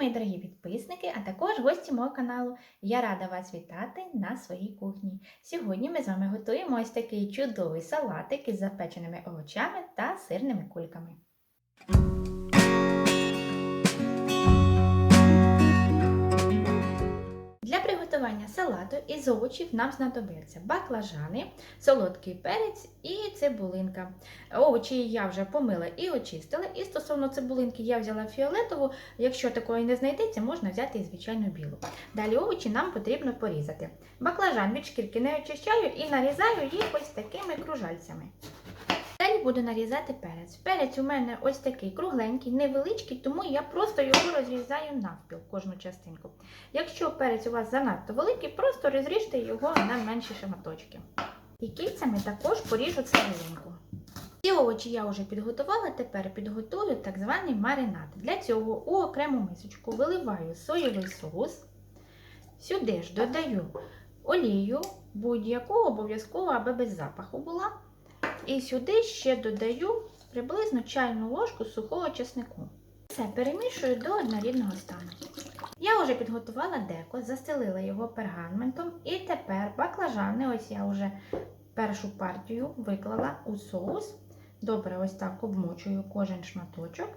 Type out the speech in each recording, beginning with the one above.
мої дорогі підписники, а також гості мого каналу. Я рада вас вітати на своїй кухні. Сьогодні ми з вами готуємо ось такий чудовий салатик із запеченими овочами та сирними кульками. Для приготування салату із овочів нам знадобляться баклажани, солодкий перець і цибулинка. Овочі я вже помила і очистила. І стосовно цибулинки я взяла фіолетову. Якщо такої не знайдеться, можна взяти і звичайну білу. Далі овочі нам потрібно порізати. Баклажан від шкірки не очищаю і нарізаю їх ось такими кружальцями. Далі буду нарізати перець. Перець у мене ось такий кругленький, невеличкий, тому я просто його розрізаю навпіл, кожну частинку. Якщо перець у вас занадто великий, просто розріжте його на менші шматочки. І кільцями також поріжу цибулинку. Ці овочі я вже підготувала, тепер підготую так званий маринад. Для цього у окрему мисочку виливаю соєвий соус. Сюди ж додаю олію, будь-яку обов'язково, аби без запаху була. І сюди ще додаю приблизно чайну ложку сухого чеснику. Все перемішую до однорідного стану. Я вже підготувала деко, застелила його пергаментом, і тепер баклажани, ось я вже першу партію виклала у соус. Добре, ось так обмочую кожен шматочок.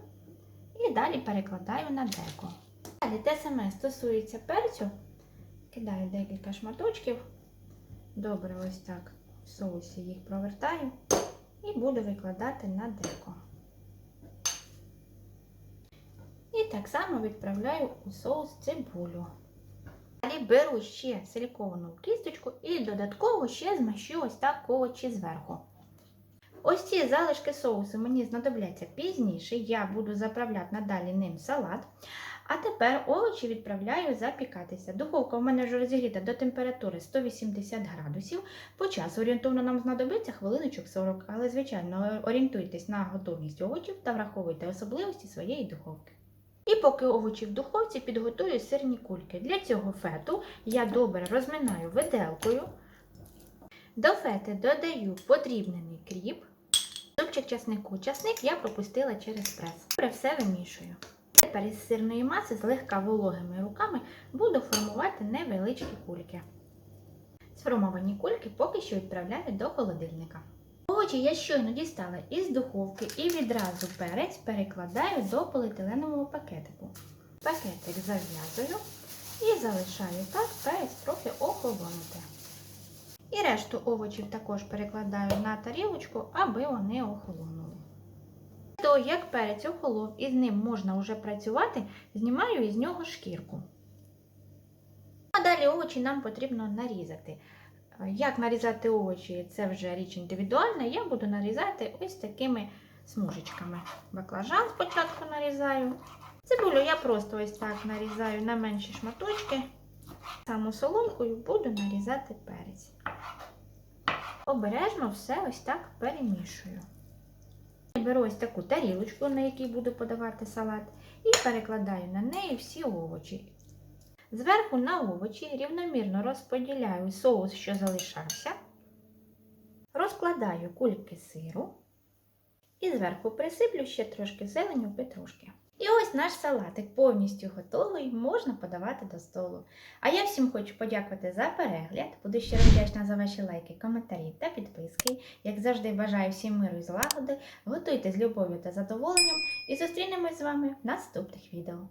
І далі перекладаю на деко. Далі те саме стосується перцю. Кидаю декілька шматочків. Добре, ось так в соусі їх провертаю і буду викладати на деко. І так само відправляю у соус цибулю. Далі беру ще силіковану кісточку і додатково ще змащу ось так овочі зверху. Ось ці залишки соусу мені знадобляться пізніше, я буду заправляти надалі ним салат. А тепер овочі відправляю запікатися. Духовка у мене вже розігріта до температури 180 градусів. По часу орієнтовно нам знадобиться хвилиночок 40, але, звичайно, орієнтуйтесь на готовність овочів та враховуйте особливості своєї духовки. І поки овочі в духовці підготую сирні кульки. Для цього фету я добре розминаю виделкою. До фети додаю подрібнений кріп, зубчик часнику. Часник я пропустила через прес. Добре все вимішую. Тепер із сирної маси злегка вологими руками буду формувати невеличкі кульки. Сформовані кульки поки що відправляю до холодильника. Овочі я щойно дістала із духовки і відразу перець перекладаю до поліетиленового пакетику. Пакетик зав'язую і залишаю так перець трохи охолонути. І решту овочів також перекладаю на тарілочку, аби вони охолонули. То, як перець охолов і з ним можна вже працювати, знімаю із нього шкірку. А далі овочі нам потрібно нарізати. Як нарізати овочі, це вже річ індивідуальна, я буду нарізати ось такими смужечками. Баклажан спочатку нарізаю. Цибулю я просто ось так нарізаю на менші шматочки. Саму соломкою буду нарізати перець. Обережно все ось так перемішую. Беру ось таку тарілочку, на якій буду подавати салат, і перекладаю на неї всі овочі. Зверху на овочі рівномірно розподіляю соус, що залишався, розкладаю кульки сиру і зверху присиплю ще трошки зеленю петрушки. І ось наш салатик повністю готовий, можна подавати до столу. А я всім хочу подякувати за перегляд. Буду щиро вдячна за ваші лайки, коментарі та підписки. Як завжди, бажаю всім миру і злагоди. Готуйте з любов'ю та задоволенням і зустрінемось з вами в наступних відео.